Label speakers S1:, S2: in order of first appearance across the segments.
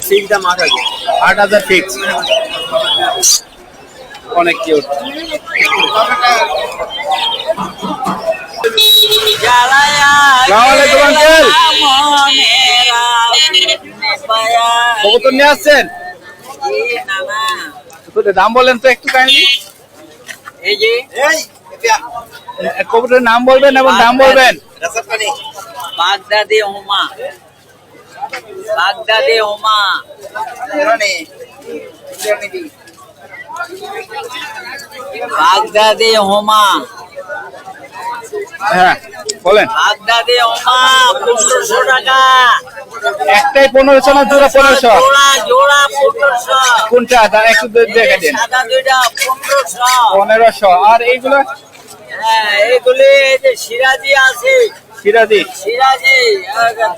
S1: Fix দাম আট হাজার
S2: আট হাজার ফিক্স অনেক কিউট কবুতর নিয়ে আসছেন? দাম বলেন তো একটু কাইন্ডলি
S1: এই যে।
S2: কবুতরের নাম বলবেন এবং দাম বলবেন?
S1: বাগদাদি হুমা বাগদাদি হুমা বাগদাদি হুমা
S2: হ্যাঁ বলেন।
S1: বাগদাদি হুমা পনেরোশো টাকা।
S2: একটাই পনেরোশো না জোড়া পনেরোশো?
S1: জোড়া জোড়া পনেরোশো।
S2: কোনটা? তার একটু দেখে দিন।
S1: পনেরোশো।
S2: আর এইগুলো?
S1: হ্যাঁ এগুলি এই যে সিরাজি আছে।
S2: সিরাজি।
S1: সিরাজি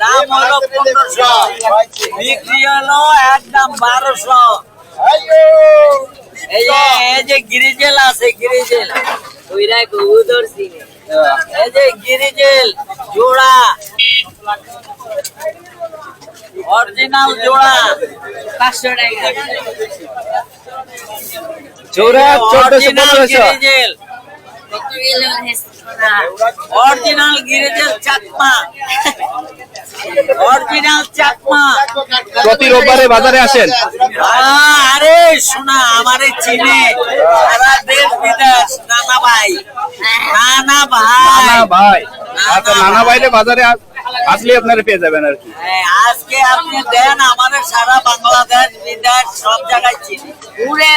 S1: দাম হলো পনেরোশো। বিক্রি হলো একদম বারোশো। এই যে গিরিজেল আছে গিরিজেল। ওইরা কবুতর চিনে এই যে গিরিজেল জোড়া। অরিজিনাল জোড়া। পাঁচশো টাকা।
S2: জোড়া চোদ্দশো পনেরোশো।
S1: অরিজিনাল গিরিজেল চাকমা। অরিজিনাল চাকমা।
S2: প্রতি রোববারে বাজারে আসেন।
S1: আরে শোনা আমারে চিনে। সারা দেশ বিদেশ নানা ভাই নানা ভাই
S2: নানা ভাই আচ্ছা নানা বাইরে বাজারে আসলে আপনারা পেয়ে যাবেন আর কি।
S1: হ্যাঁ, আজকে আপনি দেন আমাদের সারা বাংলাদেশ বিদেশ সব জায়গায় চিনে।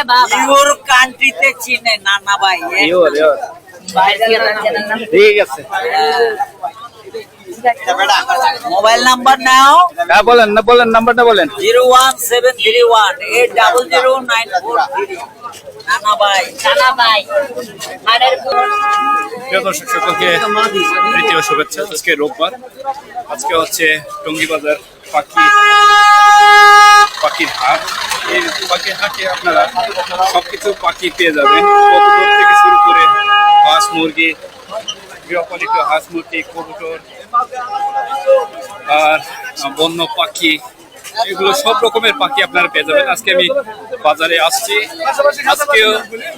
S3: বাবা।
S1: ইউর কান্ট্রিতে চিনে নানা ভাই
S2: ইয়োর, ইয়োর। ঠিক আছে।
S1: মোবাইল নাম্বার নাও।
S2: হ্যাঁ বলেন না বলেন নাম্বারটা বলেন।
S1: Zero one seven three one eight double zero nine four three.
S4: প্রিয় দর্শক সকলকে তৃতীয় শুভেচ্ছা। আজকে রোববার। আজকে হচ্ছে টঙ্গি বাজার পাখি পাখির হাট। এই পাখির হাটে আপনারা সবকিছু পাখি পেয়ে যাবেন। থেকে শুরু করে হাঁস মুরগি গৃহপালিত হাঁস মুরগি কবুতর আর বন্য পাখি এগুলো সব রকমের পাখি আপনারা পেয়ে যাবেন। আজকে আমি বাজারে আসছি। আজকেও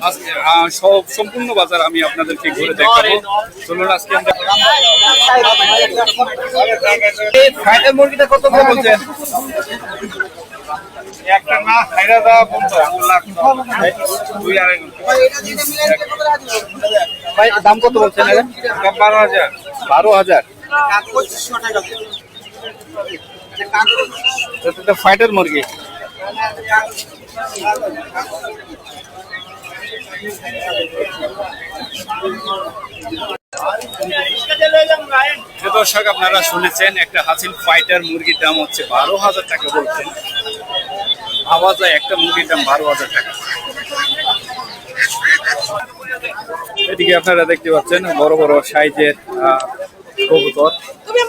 S4: আজকে সব সম্পূর্ণ বাজার আমি আপনাদেরকে ঘুরে দেখাবো। চলুন আজকে আমরা
S2: মুরগিটা কত বলছেন।
S4: একটা না খাইরা দেওয়া বন্ধ দুই আড়াই
S2: ভাই দাম কত বলছেন
S4: বারো হাজার।
S2: বারো হাজার। ফাইটার মুরগি।
S4: দর্শক আপনারা শুনেছেন একটা হাসিল ফাইটার মুরগির দাম হচ্ছে বারো হাজার টাকা বলছেন। ভাবা যায় একটা মুরগির দাম বারো হাজার টাকা। এদিকে আপনারা দেখতে পাচ্ছেন বড় বড় সাইজের আহ, কবুতর।
S5: তুমি